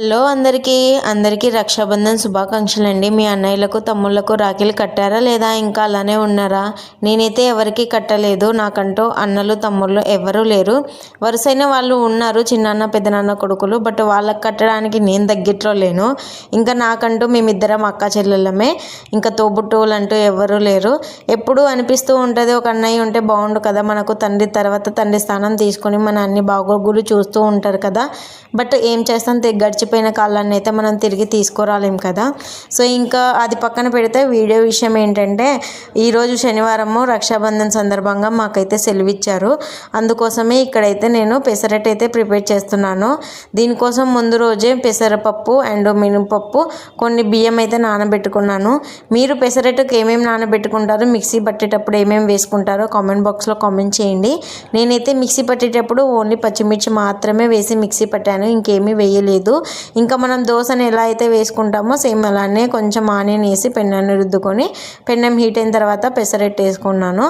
Hello అందరికీ అందరికీ రక్షాబంధన్ శుభాకాంక్షలు అండి మీ అన్నయ్యలకు తమ్ముళ్ళకు రాఖీలు కట్టారా లేదా? ఇంకా అలానే ఉన్నారా? నేనైతే ఎవరికి కట్టలేదు. నాకంటూ అన్నలు తమ్ముళ్ళు ఎవరూ లేరు. వరుసైన వాళ్ళు ఉన్నారు చిన్నాన్న పెద్దనాన్న కొడుకులు. బట్ వాళ్ళకి కట్టడానికి నేను దగ్గరలో లేను. ఇంకా నాకంటూ మేమిద్దరం అక్క చెల్లెళ్ళమే. ఇంకా తోబుట్టువులు అంటూ ఎవరూ లేరు. ఎప్పుడూ అనిపిస్తూ ఉంటుంది ఒక అన్నయ్య ఉంటే బాగుండు కదా? మనకు తండ్రి తర్వాత తండ్రి స్థానం తీసుకొని మన అన్ని బాగోగులు చూస్తూ ఉంటారు కదా? బట్ ఏం చేస్తాం? తె- గడిచిపోయిన కాలాన్ని అయితే మనం తిరిగి తీసుకురాలేం కదా. సో ఇంకా అది పక్కన పెడితే వీడియో విషయం ఏంటంటే ఈరోజు శనివారము రక్షాబంధన్ సందర్భంగా మాకైతే సెలవు ఇచ్చారు అందుకోసమే ఇక్కడైతే నేను పెసరట్ అయితే ప్రిపేర్ చేస్తున్నాను. దీనికోసం ముందు రోజే పెసరపప్పు అండ్ మినపప్పు కొన్ని బియ్యం అయితే నానబెట్టుకున్నాను. మీరు పెసరట్టుకు ఏమేమి నానబెట్టుకుంటారు మిక్సీ పట్టేటప్పుడు ఏమేమి వేసుకుంటారో కామెంట్ బాక్స్లో కామెంట్ చేయండి. నేనైతే మిక్సీ పట్టేటప్పుడు ఓన్లీ పచ్చిమిర్చి మాత్రమే వేసి మిక్సీ పట్టాను ఇంకేమీ వేయలేదు. ఇంకా మనం దోశని ఎలా అయితే వేసుకుంటామో సేమ్ అలానే కొంచెం ఆనియన్ వేసి పెన్నాన్ని రుద్దుకొని పెన్నం హీట్ అయిన తర్వాత పెసరెట్ వేసుకున్నాను.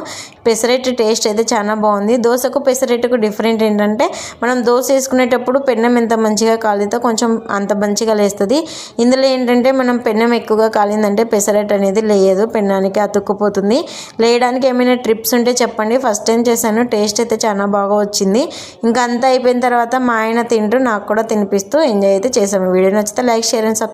పెసరెట్ టేస్ట్ అయితే చాలా బాగుంది. దోశకు పెసరెట్టుకు డిఫరెంట్ ఏంటంటే మనం దోశ వేసుకునేటప్పుడు పెన్నం ఎంత మంచిగా కాలితే కొంచెం అంత మంచిగా లేస్తుంది. ఇందులో ఏంటంటే మనం పెన్నం ఎక్కువగా కాలిందంటే పెసరెట్ అనేది లేయదు. పెన్నానికి అతుక్కుపోతుంది. లేయడానికి ఏమైనా ట్రిప్స్ ఉంటే చెప్పండి. ఫస్ట్ టైం చేశాను. టేస్ట్ అయితే చాలా బాగా వచ్చింది. ఇంకా అంతా అయిపోయిన తర్వాత మా ఆయన తింటూ నాకు కూడా తినిపిస్తూ ఎంజాయ్ అయితే చేసాము వీడియో నచ్చితే లైక్ షేర్ అండ్ సబ్